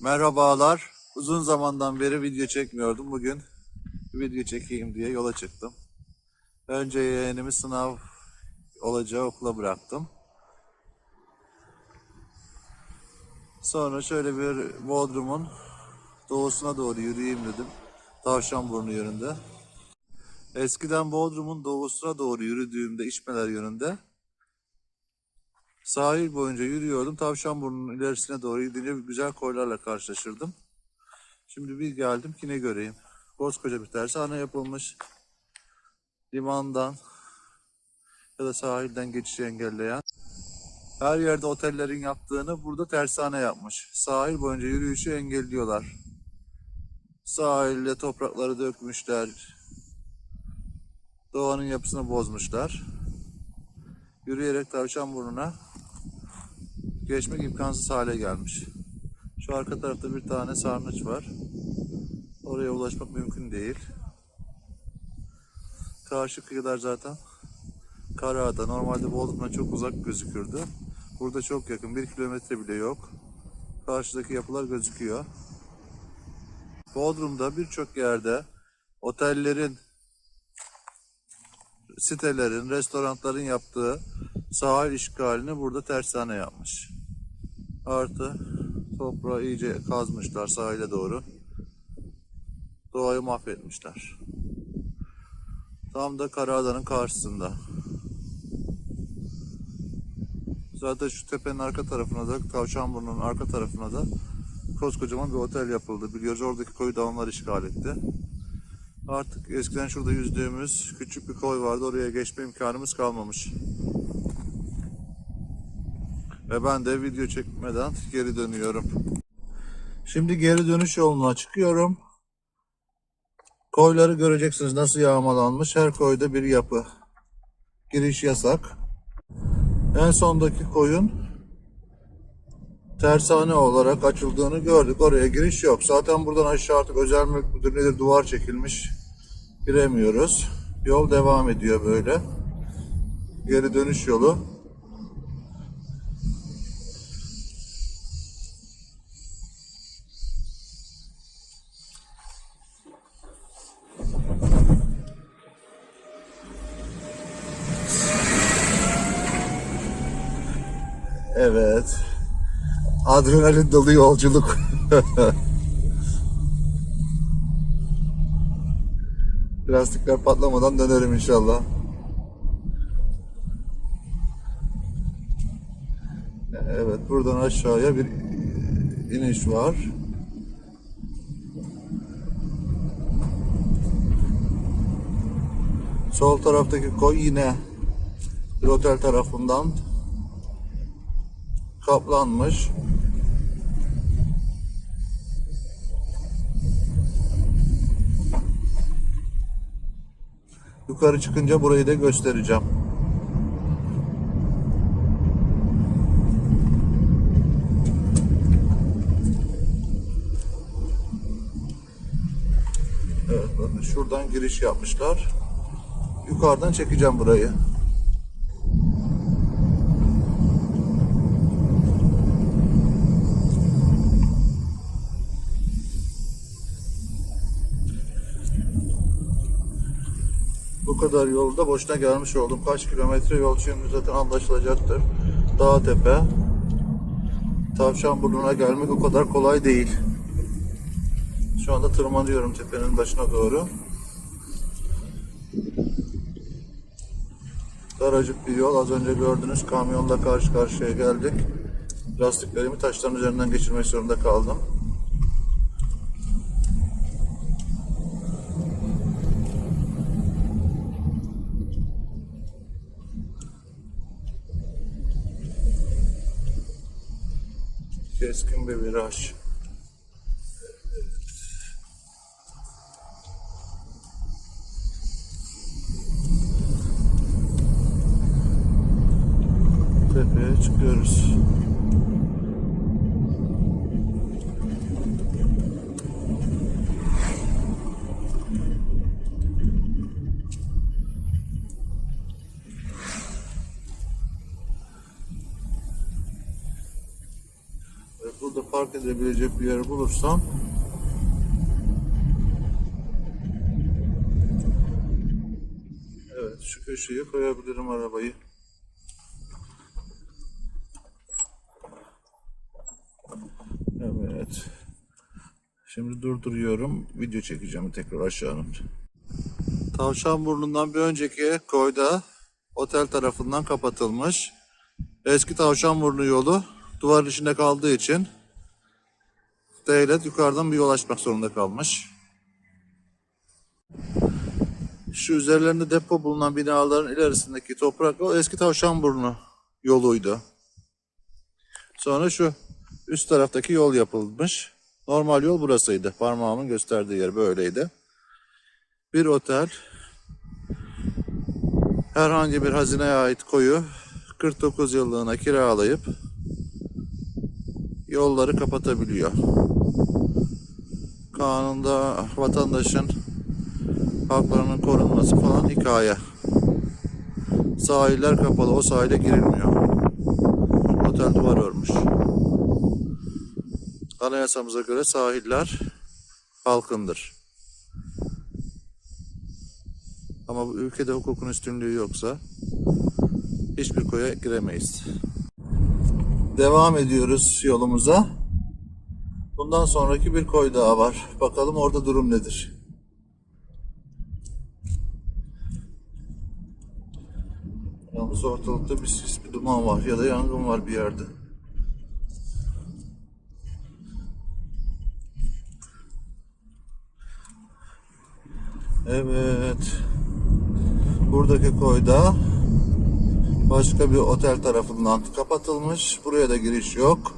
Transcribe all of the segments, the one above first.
Merhabalar. Uzun zamandan beri video çekmiyordum. Bugün video çekeyim diye yola çıktım. Önce yeğenimi sınav olacağı okula bıraktım. Sonra şöyle bir Bodrum'un doğusuna doğru yürüyeyim dedim. Tavşanburnu yönünde. Eskiden Bodrum'un doğusuna doğru yürüdüğümde içmeler yönünde Sahil boyunca yürüyordum. Tavşanburnu'nun ilerisine doğru gidince güzel koylarla karşılaşırdım. Şimdi bir geldim ki ne göreyim. Koskoca bir tersane yapılmış. Limandan ya da sahilden geçişi engelleyen. Her yerde otellerin yaptığını burada tersane yapmış. Sahil boyunca yürüyüşü engelliyorlar. Sahilde toprakları dökmüşler. Doğanın yapısını bozmuşlar. Yürüyerek Tavşanburnu'na geçmek imkansız hale gelmiş. Şu arka tarafta bir tane sarnıç var. Oraya ulaşmak mümkün değil. Karşı kıyılar zaten Karaada. Normalde Bodrum'dan çok uzak gözükürdü. Burada çok yakın. Bir kilometre bile yok. Karşıdaki yapılar gözüküyor. Bodrum'da birçok yerde otellerin, sitelerin, restoranların yaptığı sahil işgalini burada tersane yapmış. Artı toprağı iyice kazmışlar sahile doğru. Doğayı mahvetmişler. Tam da Karaada'nın karşısında. Zaten şu tepenin arka tarafına da, Tavşanburnu'nun arka tarafına da koskocaman bir otel yapıldı. Biliyoruz oradaki koyu da onlar işgal etti. Artık eskiden şurada yüzdüğümüz küçük bir koy vardı. Oraya geçme imkanımız kalmamış. Ve ben de video çekmeden geri dönüyorum. Şimdi geri dönüş yoluna çıkıyorum. Koyları göreceksiniz nasıl yağmalanmış. Her koyda bir yapı. Giriş yasak. En sondaki koyun tersane olarak açıldığını gördük. Oraya giriş yok. Zaten buradan aşağı artık özel mülk müdür nedir duvar çekilmiş. Giremiyoruz. Yol devam ediyor böyle. Geri dönüş yolu. Evet. Adrenalin dolu yolculuk. Lastikler patlamadan dönerim inşallah. Evet buradan aşağıya bir iniş var. Sol taraftaki koy yine bir otel tarafından kaplanmış. Yukarı çıkınca burayı da göstereceğim. Evet şuradan giriş yapmışlar. Yukarıdan çekeceğim burayı. Kadar yolda boşuna gelmiş oldum. Kaç kilometre yol şimdi zaten anlaşılacaktır. Dağ tepe. Tavşanburnu'na gelmek o kadar kolay değil. Şu anda tırmanıyorum tepenin başına doğru. Daracık bir yol. Az önce gördünüz kamyonla karşı karşıya geldik. Lastiklerimi taşların üzerinden geçirmek zorunda kaldım. Keskin bir viraj. Tepeye çıkıyoruz. Ve burada park edebilecek bir yer bulursam Evet şu köşeye koyabilirim arabayı. Evet. Şimdi durduruyorum. Video çekeceğim tekrar aşağının. Tavşan burnundan bir önceki koyda otel tarafından kapatılmış. Eski Tavşanburnu yolu duvar içinde kaldığı için devlet yukarıdan bir yol açmak zorunda kalmış. Şu üzerlerinde depo bulunan binaların ilerisindeki toprak yol eski Tavşanburnu yoluydu. Sonra şu üst taraftaki yol yapılmış. Normal yol burasıydı. Parmağımın gösterdiği yer böyleydi. Bir otel, herhangi bir hazineye ait koyu 49 yıllığına kiralayıp yolları kapatabiliyor. Kanunda vatandaşın haklarının korunması falan hikaye. Sahiller kapalı, o sahile girilmiyor. Otel duvar örmüş. Anayasamıza göre sahiller halkındır. Ama bu ülkede hukukun üstünlüğü yoksa hiçbir koya giremeyiz. Devam ediyoruz yolumuza. Bundan sonraki bir koy daha var. Bakalım orada durum nedir? Yalnız ortalıkta bir sis, bir duman var ya da yangın var bir yerde. Evet. Buradaki koyda başka bir otel tarafından kapatılmış. Buraya da giriş yok.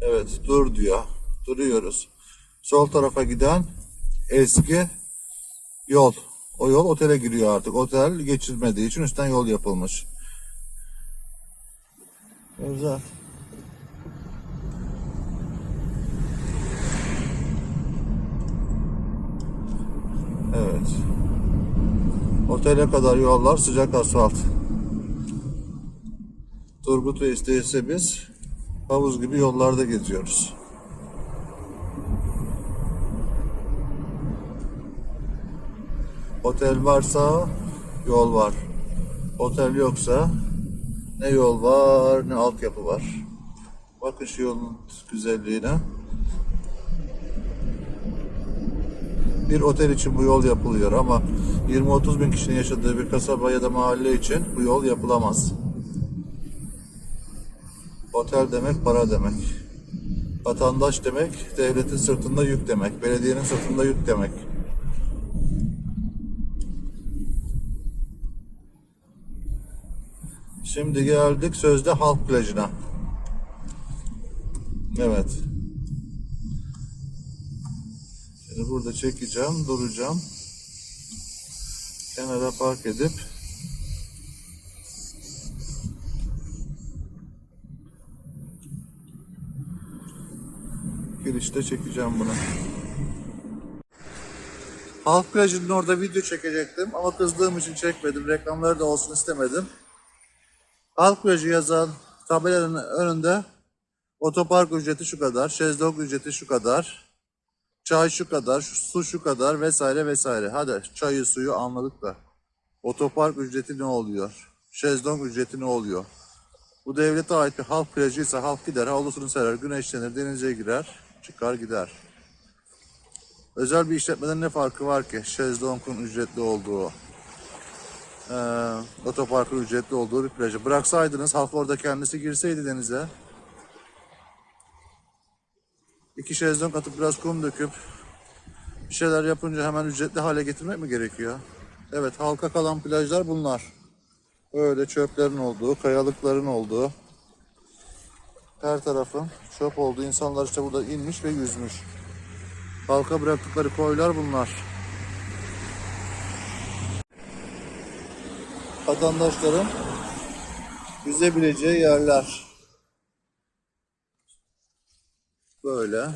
Evet dur diyor. Duruyoruz. Sol tarafa giden eski yol. O yol otele giriyor artık. Otel geçilmediği için üstten yol yapılmış. Güzel. Evet. Otele kadar yollar sıcak asfalt. Turgut ve isteyse biz havuz gibi yollarda geziyoruz. Otel varsa yol var. Otel yoksa ne yol var ne altyapı var. Bakın şu yolun güzelliğine. Bir otel için bu yol yapılıyor ama 20-30 bin kişinin yaşadığı bir kasaba ya da mahalle için bu yol yapılamaz. Otel demek para demek. Vatandaş demek devletin sırtında yük demek. Belediyenin sırtında yük demek. Şimdi geldik sözde halk plajına. Evet. Şimdi burada çekeceğim, duracağım. Kenara park edip girişte çekeceğim bunu. Halk plajının orada video çekecektim ama kızdığım için çekmedim. Reklamları da olsun istemedim. Halk plajı yazan tabelanın önünde otopark ücreti şu kadar, şezlong ücreti şu kadar, çay şu kadar, su şu kadar vesaire vesaire. Hadi çayı suyu anladık da otopark ücreti ne oluyor? Şezlong ücreti ne oluyor? Bu devlete ait bir halk plajıysa halk gider, havlusunu serer, güneşlenir, denize girer, çıkar gider. Özel bir işletmeden ne farkı var ki? Şezlong'un ücretli olduğu, eee otoparkın ücretli olduğu bir plajı. Bıraksaydınız halk orada kendisi girseydi denize. İki şezlong atıp biraz kum döküp bir şeyler yapınca hemen ücretli hale getirmek mi gerekiyor? Evet halka kalan plajlar bunlar. Böyle çöplerin olduğu, kayalıkların olduğu, her tarafın çöp olduğu insanlar işte burada inmiş ve yüzmüş. Halka bıraktıkları koylar bunlar. Vatandaşların yüzebileceği yerler. Böyle.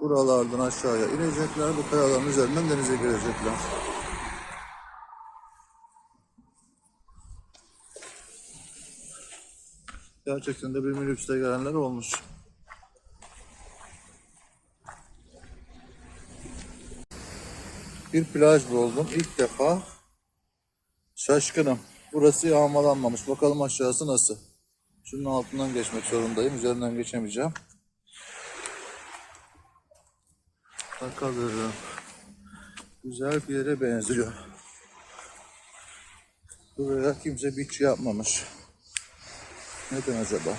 Buralardan aşağıya inecekler. Bu kayaların üzerinden denize girecekler. Gerçekten de bir minibüste gelenler olmuş. Bir plaj buldum ilk defa şaşkınım. Burası yağmalanmamış. Bakalım aşağısı nasıl. Şunun altından geçmek zorundayım. Üzerinden geçemeyeceğim. Bakalım. Güzel bir yere benziyor. Buraya kimse beach yapmamış. Neden acaba?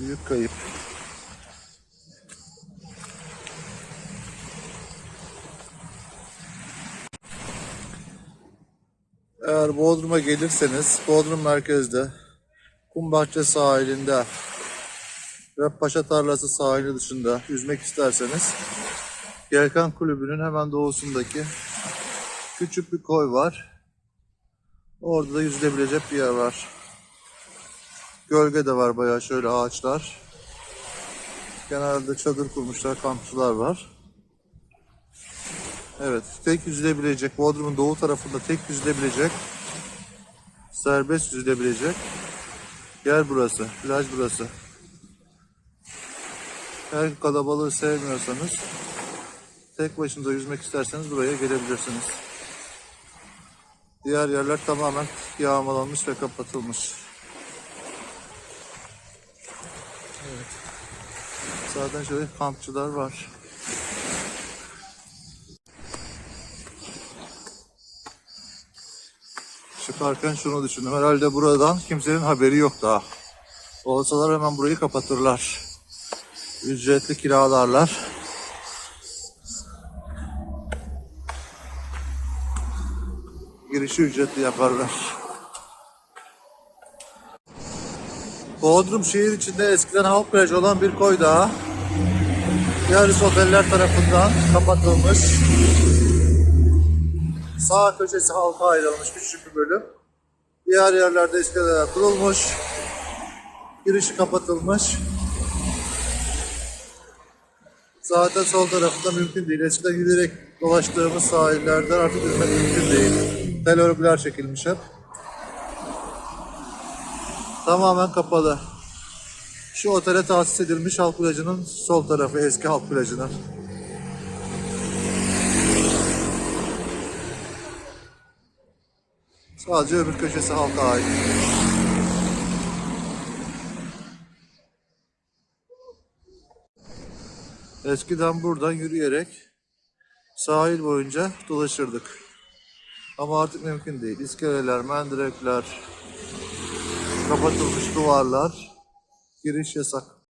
Büyük kayıp. Eğer Bodrum'a gelirseniz Bodrum merkezde Kumbahçe sahilinde ve Paşa Tarlası sahili dışında yüzmek isterseniz Yelken Kulübü'nün hemen doğusundaki küçük bir koy var. Orada da yüzülebilecek bir yer var. Gölge de var bayağı şöyle ağaçlar. Genelde çadır kurmuşlar, kampçılar var. Evet, tek yüzülebilecek, Bodrum'un doğu tarafında tek yüzülebilecek, serbest yüzülebilecek yer burası, plaj burası. Eğer kalabalığı sevmiyorsanız, tek başınıza yüzmek isterseniz buraya gelebilirsiniz. Diğer yerler tamamen yağmalanmış ve kapatılmış. Evet. Zaten şöyle kampçılar var. Çıkarken şunu düşündüm. Herhalde buradan kimsenin haberi yok daha. Olsalar hemen burayı kapatırlar. Ücretli kiralarlar. Girişi ücretli yaparlar. Bodrum şehir içinde eskiden halk plajı olan bir koy daha. Yarısı oteller tarafından kapatılmış. Sağ köşesi halka ayrılmış küçük bir bölüm. Diğer yerlerde iskeleler kurulmuş. Girişi kapatılmış. Zaten sol tarafında mümkün değil. Eskiden yürüyerek dolaştığımız sahillerden artık yürümek mümkün değil. Tel örgüler çekilmiş hep. Tamamen kapalı. Şu otele tahsis edilmiş halk plajının sol tarafı eski halk plajının. Sadece öbür köşesi halka ait. Eskiden buradan yürüyerek sahil boyunca dolaşırdık. Ama artık mümkün değil. İskeleler, mendirekler, kapatılmış duvarlar, giriş yasak.